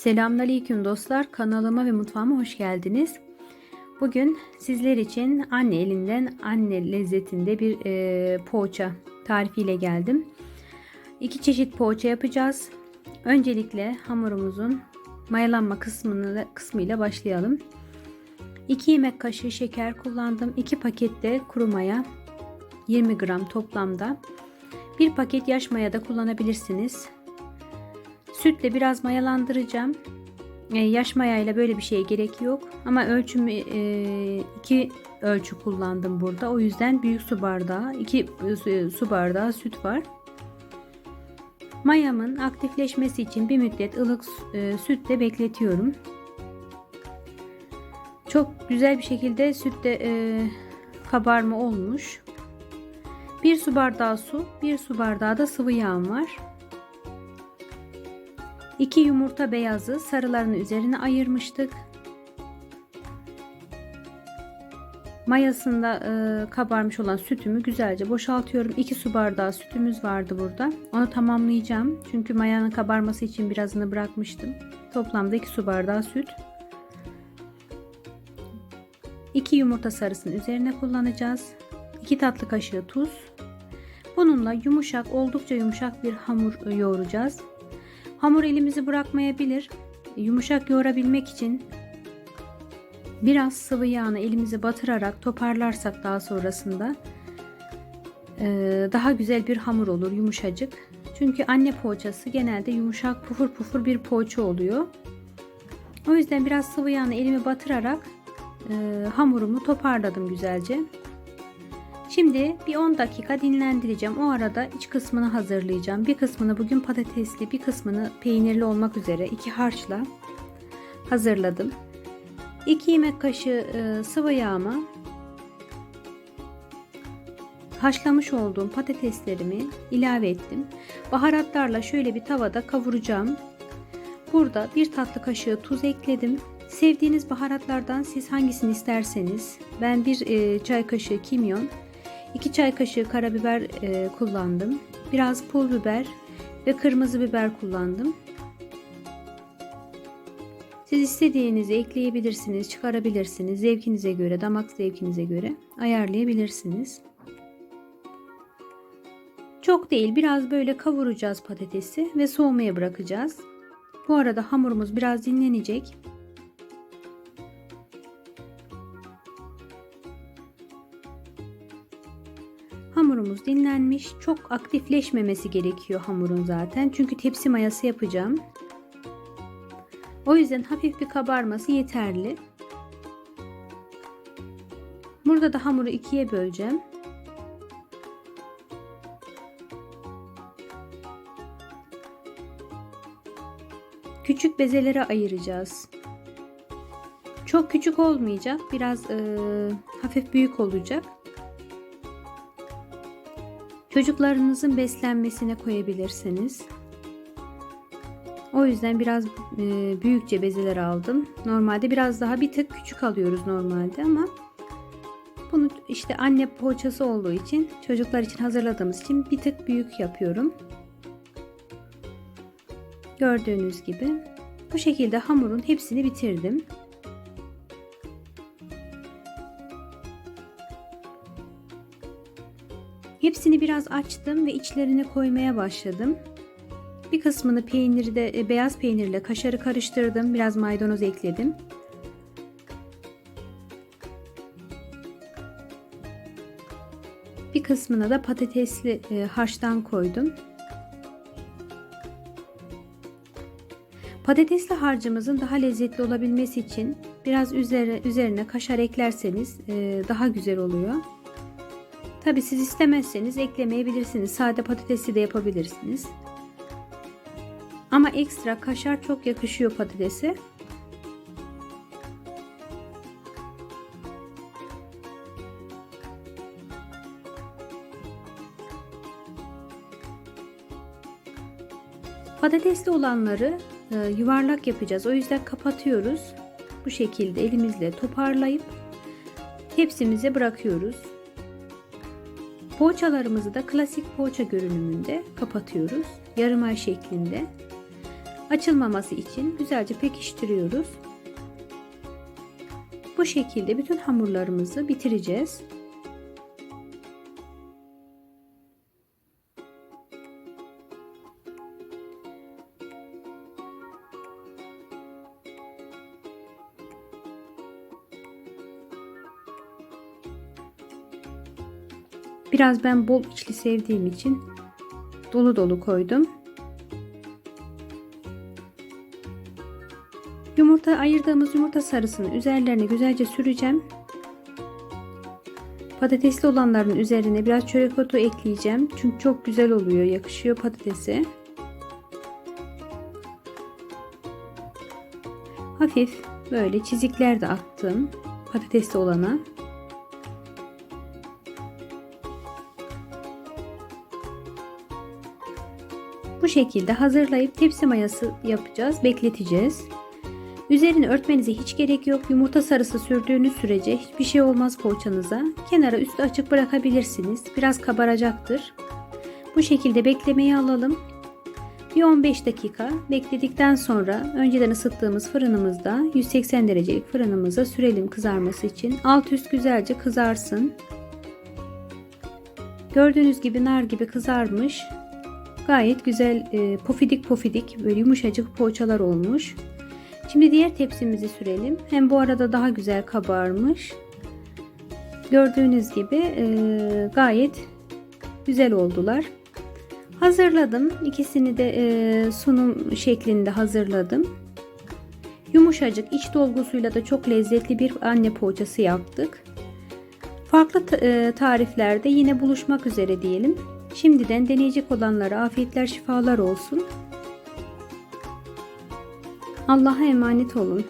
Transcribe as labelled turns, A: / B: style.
A: Selamünaleyküm dostlar. Kanalıma ve mutfağıma hoş geldiniz. Bugün sizler için anne elinden anne lezzetinde bir e, poğaça tarifiyle geldim. İki çeşit poğaça yapacağız. Öncelikle hamurumuzun mayalanma kısmını kısmıyla başlayalım. 2 yemek kaşığı şeker kullandım. 2 paket de kuru maya 20 gram toplamda. Bir paket yaş maya da kullanabilirsiniz. Sütle biraz mayalandıracağım. E, yaş mayayla böyle bir şeye gerek yok. Ama ölçümü e, iki ölçü kullandım burada. O yüzden büyük su bardağı, iki e, su bardağı süt var. Mayamın aktifleşmesi için bir müddet ılık e, sütle bekletiyorum. Çok güzel bir şekilde sütte e, kabarma olmuş. Bir su bardağı su, bir su bardağı da sıvı yağım var. 2 yumurta beyazı sarılarını üzerine ayırmıştık. Mayasında e, kabarmış olan sütümü güzelce boşaltıyorum. 2 su bardağı sütümüz vardı burada. Onu tamamlayacağım. Çünkü mayanın kabarması için birazını bırakmıştım. Toplamda 2 su bardağı süt. 2 yumurta sarısını üzerine kullanacağız. 2 tatlı kaşığı tuz. Bununla yumuşak, oldukça yumuşak bir hamur yoğuracağız. Hamur elimizi bırakmayabilir. Yumuşak yoğurabilmek için biraz sıvı yağını elimize batırarak toparlarsak daha sonrasında daha güzel bir hamur olur yumuşacık. Çünkü anne poğaçası genelde yumuşak pufur pufur bir poğaça oluyor. O yüzden biraz sıvı yağını elime batırarak hamurumu toparladım güzelce. Şimdi bir 10 dakika dinlendireceğim. O arada iç kısmını hazırlayacağım. Bir kısmını bugün patatesli, bir kısmını peynirli olmak üzere iki harçla hazırladım. 2 yemek kaşığı e, sıvı yağıma haşlamış olduğum patateslerimi ilave ettim. Baharatlarla şöyle bir tavada kavuracağım. Burada bir tatlı kaşığı tuz ekledim. Sevdiğiniz baharatlardan siz hangisini isterseniz ben bir e, çay kaşığı kimyon 2 çay kaşığı karabiber e, kullandım. Biraz pul biber ve kırmızı biber kullandım. Siz istediğinizi ekleyebilirsiniz, çıkarabilirsiniz. Zevkinize göre, damak zevkinize göre ayarlayabilirsiniz. Çok değil, biraz böyle kavuracağız patatesi ve soğumaya bırakacağız. Bu arada hamurumuz biraz dinlenecek. Hamurumuz dinlenmiş. Çok aktifleşmemesi gerekiyor hamurun zaten. Çünkü tepsi mayası yapacağım. O yüzden hafif bir kabarması yeterli. Burada da hamuru ikiye böleceğim. Küçük bezelere ayıracağız. Çok küçük olmayacak. Biraz e, hafif büyük olacak. Çocuklarınızın beslenmesine koyabilirsiniz. O yüzden biraz e, büyükçe bezeler aldım. Normalde biraz daha bir tık küçük alıyoruz normalde ama bunu işte anne poğaçası olduğu için çocuklar için hazırladığımız için bir tık büyük yapıyorum. Gördüğünüz gibi bu şekilde hamurun hepsini bitirdim. Hepsini biraz açtım ve içlerine koymaya başladım. Bir kısmını peyniri de e, beyaz peynirle kaşarı karıştırdım. Biraz maydanoz ekledim. Bir kısmına da patatesli e, harçtan koydum. Patatesli harcımızın daha lezzetli olabilmesi için biraz üzerine, üzerine kaşar eklerseniz e, daha güzel oluyor. Tabi siz istemezseniz eklemeyebilirsiniz. Sade patatesi de yapabilirsiniz. Ama ekstra kaşar çok yakışıyor patatese. Patatesli olanları e, yuvarlak yapacağız. O yüzden kapatıyoruz. Bu şekilde elimizle toparlayıp tepsimize bırakıyoruz. Poğaçalarımızı da klasik poğaça görünümünde kapatıyoruz. Yarım ay şeklinde. açılmaması için güzelce pekiştiriyoruz. Bu şekilde bütün hamurlarımızı bitireceğiz. Biraz ben bol içli sevdiğim için dolu dolu koydum. Yumurta ayırdığımız yumurta sarısını üzerlerine güzelce süreceğim. Patatesli olanların üzerine biraz çörek otu ekleyeceğim. Çünkü çok güzel oluyor, yakışıyor patatese. Hafif böyle çizikler de attım patatesli olana. Bu şekilde hazırlayıp tepsi mayası yapacağız, bekleteceğiz. Üzerini örtmenize hiç gerek yok. Yumurta sarısı sürdüğünüz sürece hiçbir şey olmaz poğaçanıza. Kenara üstü açık bırakabilirsiniz. Biraz kabaracaktır. Bu şekilde beklemeye alalım. Bir 15 dakika bekledikten sonra önceden ısıttığımız fırınımızda 180 derecelik fırınımıza sürelim kızarması için. Alt üst güzelce kızarsın. Gördüğünüz gibi nar gibi kızarmış. Gayet güzel e, pofidik pofidik böyle yumuşacık poğaçalar olmuş. Şimdi diğer tepsimizi sürelim. Hem bu arada daha güzel kabarmış. Gördüğünüz gibi e, gayet güzel oldular. Hazırladım. İkisini de e, sunum şeklinde hazırladım. Yumuşacık iç dolgusuyla da çok lezzetli bir anne poğaçası yaptık. Farklı e, tariflerde yine buluşmak üzere diyelim. Şimdiden deneyecek olanlara afiyetler şifalar olsun. Allah'a emanet olun.